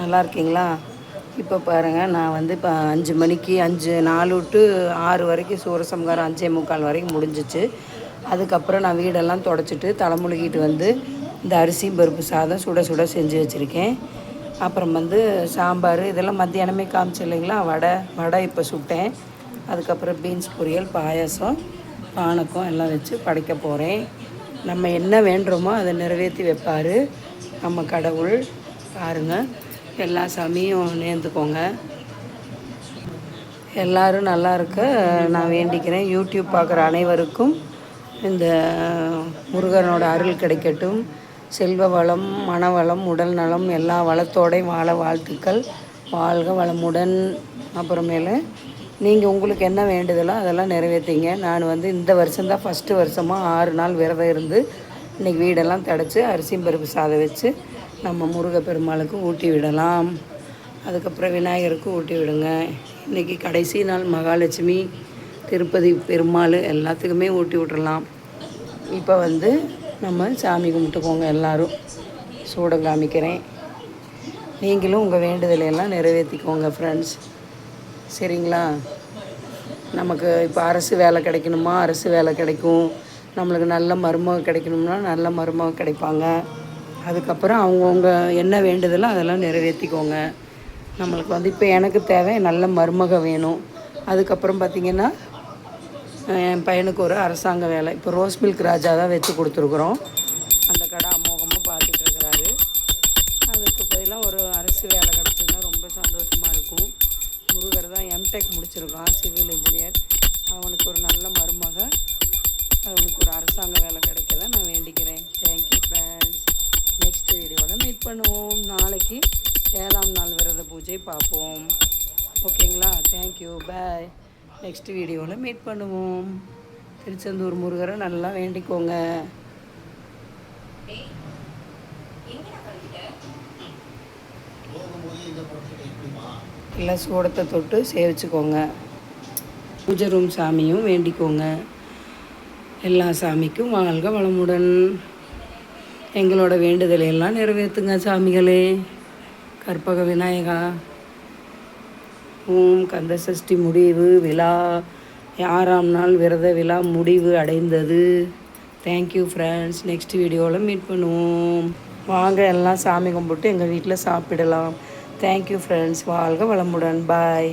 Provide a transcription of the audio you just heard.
நல்லா இருக்கீங்களா இப்போ பாருங்கள் நான் வந்து இப்போ அஞ்சு மணிக்கு அஞ்சு நாலு டு ஆறு வரைக்கும் சூரசம்காரம் அஞ்சே முக்கால் வரைக்கும் முடிஞ்சிச்சு. அதுக்கப்புறம் நான் வீடெல்லாம் தொடச்சிட்டு தலைமுழுகிட்டு வந்து இந்த அரிசி பருப்பு சாதம் சுட சுட செஞ்சு வச்சுருக்கேன். அப்புறம் வந்து சாம்பார் இதெல்லாம் மத்தியானமே காமிச்சு இல்லைங்களா? வடை வடை இப்போ சுட்டேன். அதுக்கப்புறம் பீன்ஸ் பொரியல் பாயாசம் பானக்கம் எல்லாம் வச்சு படைக்க போகிறேன் நம்ம என்ன வேண்டுறோமோ அதை நிறைவேற்றி வைப்பார். நம்ம கடவுள். பாருங்கள் எல்லா சாமியும் நேர்ந்துக்கோங்க. எல்லாரும் நல்லா இருக்க நான் வேண்டிக்கிறேன். யூடியூப் பார்க்குற அனைவருக்கும் இந்த முருகனோட அருள் கிடைக்கட்டும். செல்வ வளம் மனவளம் உடல் நலம் எல்லா வளத்தோடையும் வாழ வாழ்த்துக்கள். வாழ்க வளமுடன். அப்புறமேல நீங்கள் உங்களுக்கு என்ன வேண்டுதலோ அதெல்லாம் நிறைவேற்றிங்க நான் வந்து இந்த வருஷம்தான் ஃபஸ்ட்டு வருஷமாக ஆறு நாள் விரதம் இருந்து இன்றைக்கி வீடெல்லாம் தடைச்சி அரிசியும் பருப்பு சாதம் வச்சு நம்ம முருக பெருமாளுக்கு ஊட்டி விடலாம். அதுக்கப்புறம் விநாயகருக்கு ஊட்டி விடுங்க. இன்றைக்கி கடைசி நாள் மகாலட்சுமி திருப்பதி பெருமாள் எல்லாத்துக்குமே ஊட்டி விட்றலாம் இப்போ வந்து நம்ம சாமி கும்பிட்டுக்கோங்க எல்லோரும். சூடம் காமிக்கிறேன். நீங்களும் உங்கள் வேண்டுதலையெல்லாம் நிறைவேற்றிக்கோங்க ஃப்ரெண்ட்ஸ் சரிங்களா? நமக்கு இப்போ அரசு வேலை கிடைக்கணுமா? அரசு வேலை கிடைக்கும். நம்மளுக்கு நல்ல மருமகம் கிடைக்கணும்னா நல்ல மருமகம் கிடைப்பாங்க. அதுக்கப்புறம் அவங்கவுங்க என்ன வேண்டுதலோ அதெல்லாம் நிறைவேற்றிக்கோங்க நம்மளுக்கு வந்து இப்போ எனக்கு தேவை நல்ல மருமக வேணும். அதுக்கப்புறம் பார்த்திங்கன்னா என் பையனுக்கு ஒரு அரசாங்க வேலை. இப்போ ரோஸ் மில்க் ராஜா தான் வச்சு கொடுத்துருக்குறோம். அந்த கடை அமோகமாக பார்த்துட்டு இருக்கிறாரு. அதுக்கு பதிலாக ஒரு அரசு வேலை கிடச்சதுன்னா ரொம்ப சந்தோஷமாக இருக்கும். முருகர் தான் எம்டெக் முடிச்சிருக்கான் சிவில் இன்ஜினியர். பண்ணுவோம். நாளைக்கு ஏழாம் நாள் விரத பூஜை பார்ப்போம். ஓகேங்களா? தேங்க்யூ பாய் நெக்ஸ்ட் வீடியோவில் மீட் பண்ணுவோம். திருச்செந்தூர் முருகரை நல்லா வேண்டிக்கோங்க. எல்லாம் சூடத்தை தொட்டு சேவிச்சுக்கோங்க. பூஜை ரூம் சாமியும் வேண்டிக்கோங்க. எல்லா சாமிக்கும் வாழ்க வளமுடன். எங்களோட வேண்டுதலை எல்லாம் நிறைவேற்றுங்க சாமிகளே. கற்பக விநாயகா. ஓம் கந்த சஷ்டி முடிவு விழா. ஆறாம் நாள் விரத விழா முடிவு அடைந்தது. தேங்க்யூ ஃப்ரெண்ட்ஸ் நெக்ஸ்ட் வீடியோவில் மீட் பண்ணுவோம். வாங்க எல்லாம் சாமி கும்பிட்டு எங்கள் வீட்டில் சாப்பிடலாம். தேங்க்யூ ஃப்ரெண்ட்ஸ் வாழ்க வளமுடன். பாய்